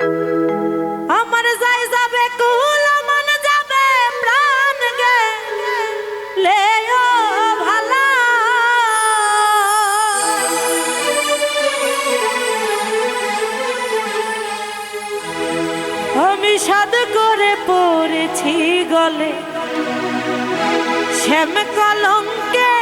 আমার যাই কুল মন ভালা। করে পড়েছি গলে শ্যাম কলঙ্কে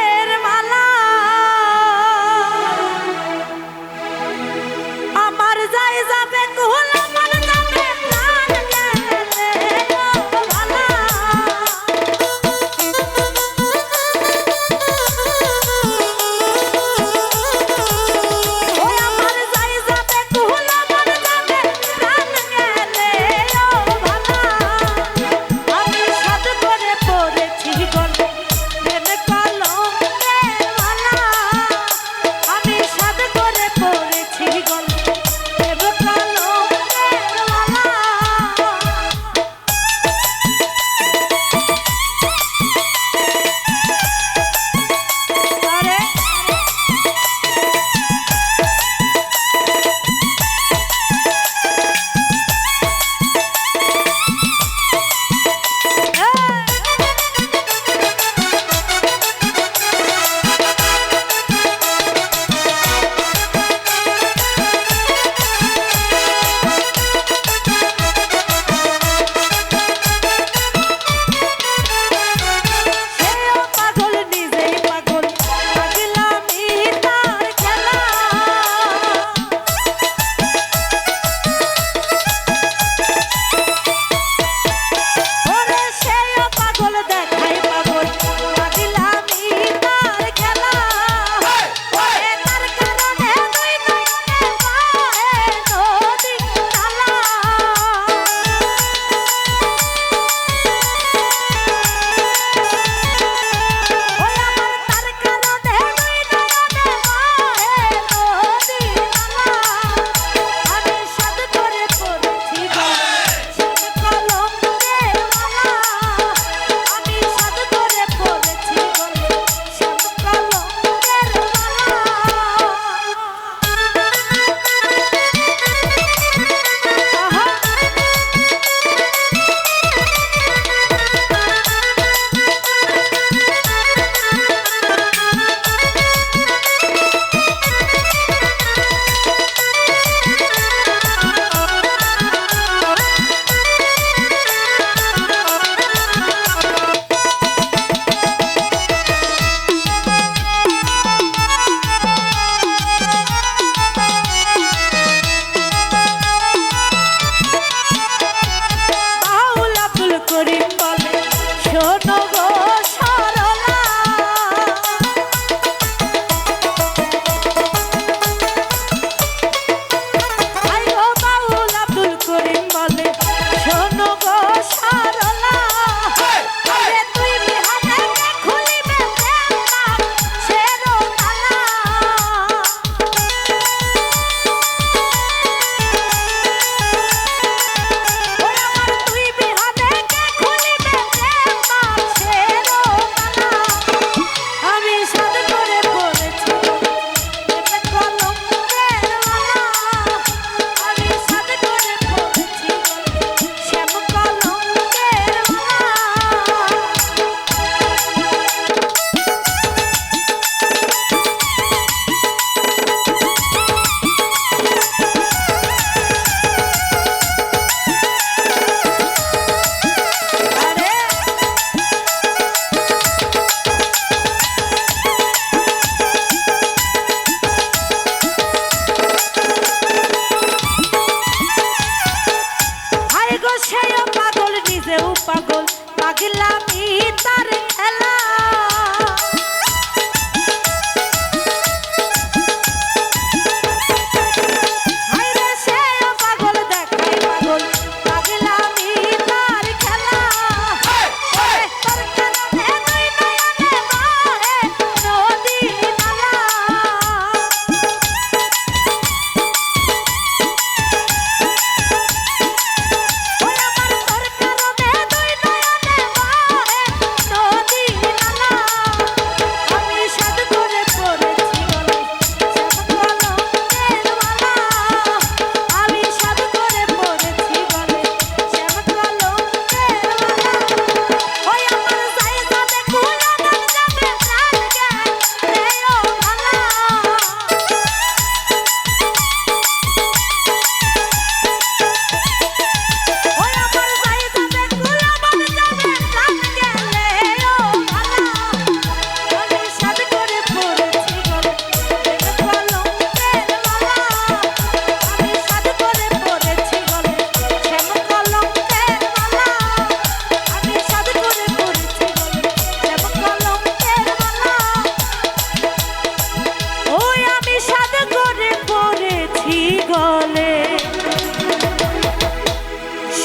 গো সেও পাগল নিজেও পাগল। পাগলামি তার খেলা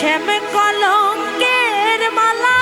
শ্যাম কলঙ্কের মালা